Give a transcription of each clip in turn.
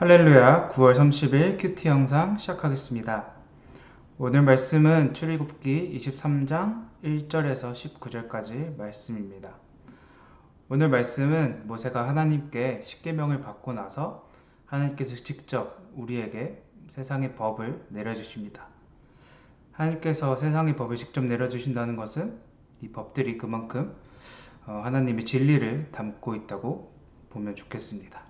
할렐루야 9월 30일 큐티 영상 시작하겠습니다. 오늘 말씀은 출애굽기 23장 1절에서 19절까지 말씀입니다. 오늘 말씀은 모세가 하나님께 십계명을 받고 나서 하나님께서 직접 우리에게 세상의 법을 내려주십니다. 하나님께서 세상의 법을 직접 내려주신다는 것은 이 법들이 그만큼 어, 하나님의 진리를 담고 있다고 보면 좋겠습니다.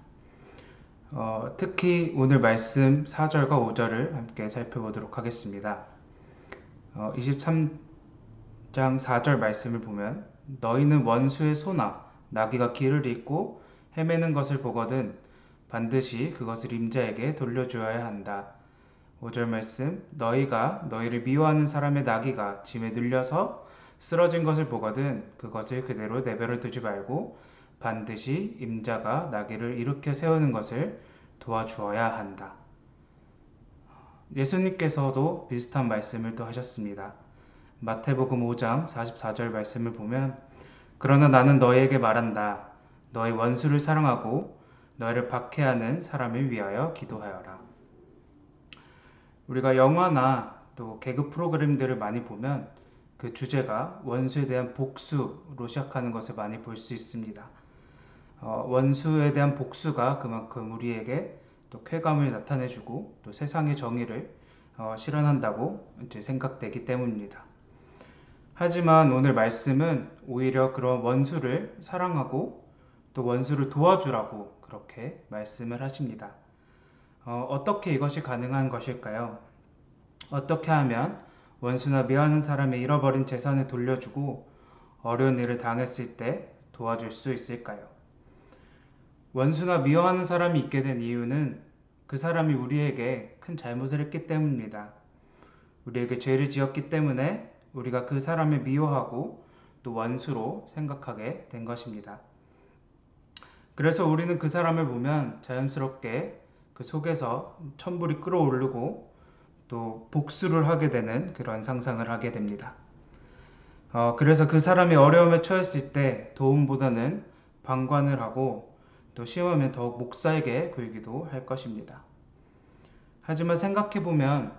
어, 특히 오늘 말씀 4절과 5절을 함께 살펴보도록 하겠습니다. 어, 23장 4절 말씀을 보면 너희는 원수의 소나 나귀가 길을 잃고 헤매는 것을 보거든 반드시 그것을 임자에게 돌려주어야 한다. 5절 말씀 너희가 너희를 미워하는 사람의 나귀가 짐에 눌려서 쓰러진 것을 보거든 그것을 그대로 내버려 두지 말고 반드시 임자가 나귀를 일으켜 세우는 것을 도와주어야 한다. 예수님께서도 비슷한 말씀을 또 하셨습니다. 마태복음 5장 44절 말씀을 보면 그러나 나는 너희에게 말한다. 너희 원수를 사랑하고 너희를 박해하는 사람을 위하여 기도하여라. 우리가 영화나 또 개그 프로그램들을 많이 보면 그 주제가 원수에 대한 복수로 시작하는 것을 많이 볼 수 있습니다. 어, 원수에 대한 복수가 그만큼 우리에게 또 쾌감을 나타내주고 또 세상의 정의를 어, 실현한다고 이제 생각되기 때문입니다. 하지만 오늘 말씀은 오히려 그런 원수를 사랑하고 또 원수를 도와주라고 그렇게 말씀을 하십니다. 어, 떻게 이것이 가능한 것일까요? 어떻게 하면 원수나 미워하는 사람의 잃어버린 재산을 돌려주고 어려운 일을 당했을 때 도와줄 수 있을까요? 원수나 미워하는 사람이 있게 된 이유는 그 사람이 우리에게 큰 잘못을 했기 때문입니다. 우리에게 죄를 지었기 때문에 우리가 그 사람을 미워하고 또 원수로 생각하게 된 것입니다. 그래서 우리는 그 사람을 보면 자연스럽게 그 속에서 천불이 끓어오르고 또 복수를 하게 되는 그런 상상을 하게 됩니다. 어, 그래서 그 사람이 어려움에 처했을 때 도움보다는 방관을 하고 또 시험하면 더욱 목사에게 굴기도 할 것입니다. 하지만 생각해보면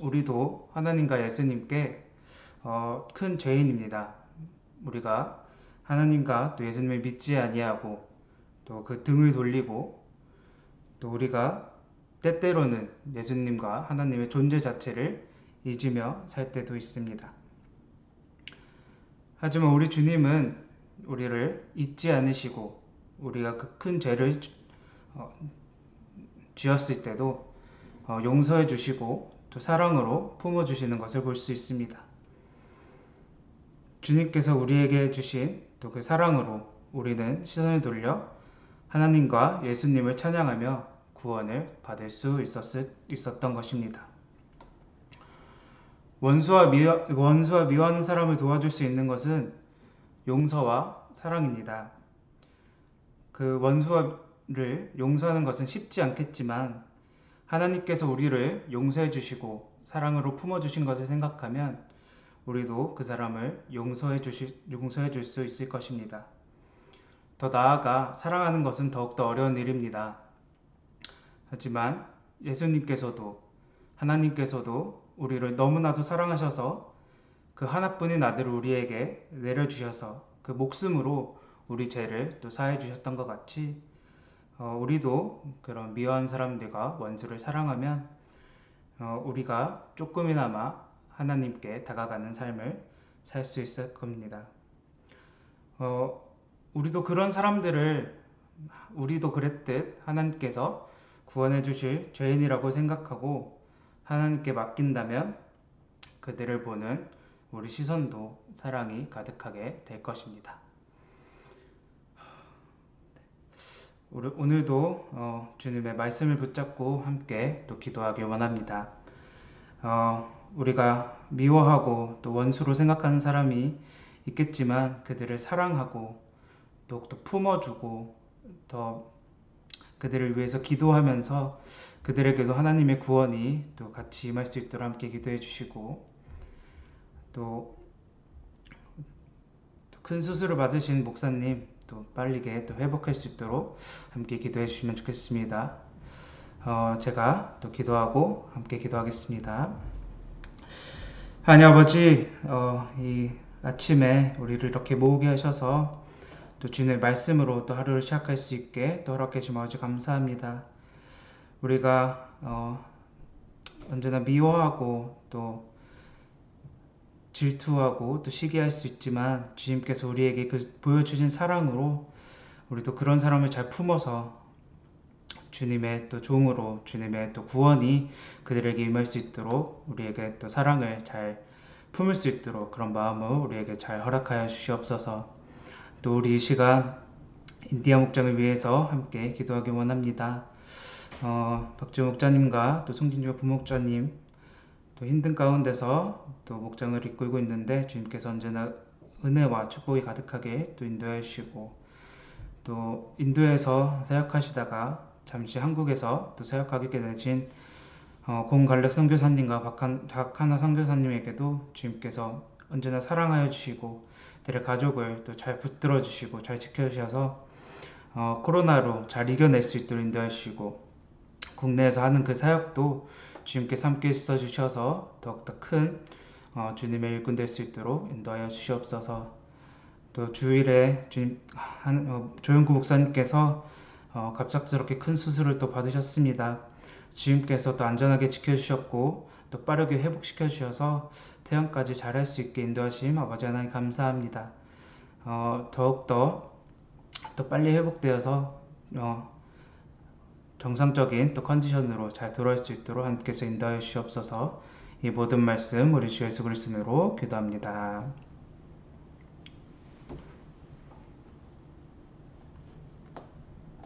우리도 하나님과 예수님께 어, 큰 죄인입니다. 우리가 하나님과 또 예수님을 믿지 아니하고 또 그 등을 돌리고 또 우리가 때때로는 예수님과 하나님의 존재 자체를 잊으며 살 때도 있습니다. 하지만 우리 주님은 우리를 잊지 않으시고 우리가 그 큰 죄를 어, 지었을 때도 어, 용서해 주시고 또 사랑으로 품어 주시는 것을 볼 수 있습니다. 주님께서 우리에게 주신 또 그 사랑으로 우리는 시선을 돌려 하나님과 예수님을 찬양하며 구원을 받을 수 있었을, 있었던 것입니다. 원수와, 미, 원수와 미워하는 사람을 도와줄 수 있는 것은 용서와 사랑입니다. 그 원수를 용서하는 것은 쉽지 않겠지만 하나님께서 우리를 용서해 주시고 사랑으로 품어 주신 것을 생각하면 우리도 그 사람을 용서해 주시 용서해 줄 수 있을 것입니다. 더 나아가 사랑하는 것은 더욱더 어려운 일입니다. 하지만 예수님께서도 하나님께서도 우리를 너무나도 사랑하셔서 그 하나뿐인 아들을 우리에게 내려주셔서 그 목숨으로 우리 죄를 또 사해 주셨던 것 같이 어, 우리도 그런 미워한 사람들과 원수를 사랑하면 어, 우리가 조금이나마 하나님께 다가가는 삶을 살 수 있을 겁니다. 어, 우리도 그런 사람들을 우리도 그랬듯 하나님께서 구원해 주실 죄인이라고 생각하고 하나님께 맡긴다면 그들을 보는 우리 시선도 사랑이 가득하게 될 것입니다. 오늘도 어, 주님의 말씀을 붙잡고 함께 또 기도하길 원합니다. 어, 우리가 미워하고 또 원수로 생각하는 사람이 있겠지만 그들을 사랑하고 또, 또 품어주고 더 그들을 위해서 기도하면서 그들에게도 하나님의 구원이 또 같이 임할 수 있도록 함께 기도해 주시고 또 큰 수술을 받으신 목사님 또 빠르게 또 회복할 수 있도록 함께 기도해 주시면 좋겠습니다. 어, 제가 또 기도하고 함께 기도하겠습니다. 하나님 아버지, 어, 이 아침에 우리를 이렇게 모으게 하셔서 또 주님의 말씀으로 또 하루를 시작할 수 있게 또 허락해 주시면 아주 감사합니다. 우리가 어, 언제나 미워하고 또 질투하고 또 시기할 수 있지만 주님께서 우리에게 그 보여주신 사랑으로 우리도 그런 사람을 잘 품어서 주님의 또 종으로 주님의 또 구원이 그들에게 임할 수 있도록 우리에게 또 사랑을 잘 품을 수 있도록 그런 마음을 우리에게 잘 허락하여 주시옵소서. 또 우리 이 시간 인디아 목장을 위해서 함께 기도하기 원합니다. 어, 박주 목자님과 또 송진주 부목자님 또 힘든 가운데서 또 목장을 이끌고 있는데 주님께서 언제나 은혜와 축복이 가득하게 또 인도해 주시고 또 인도에서 사역하시다가 잠시 한국에서 또 사역하게 되신 어, 공갈렉 선교사님과 박하나 선교사님에게도 주님께서 언제나 사랑하여 주시고 그들의 가족을 또 잘 붙들어 주시고 잘 지켜 주셔서 어, 코로나로 잘 이겨낼 수 있도록 인도해 주시고 국내에서 하는 그 사역도 주님께서 함께 있어 주셔서 더욱더 큰 어, 주님의 일꾼 될 수 있도록 인도하여 주시옵소서. 또 주일에 주님 한, 어, 조영구 목사님께서 어, 갑작스럽게 큰 수술을 또 받으셨습니다. 주님께서 또 안전하게 지켜주셨고 또 빠르게 회복시켜 주셔서 퇴원까지 잘할 수 있게 인도하심 아버지 하나님 감사합니다. 어, 더욱더 또 빨리 회복되어서 어, 정상적인 또 컨디션으로 잘 돌아올 수 있도록 하나님께서 인도하여 주시옵소서 이 모든 말씀 우리 주 예수 그리스도로 기도합니다.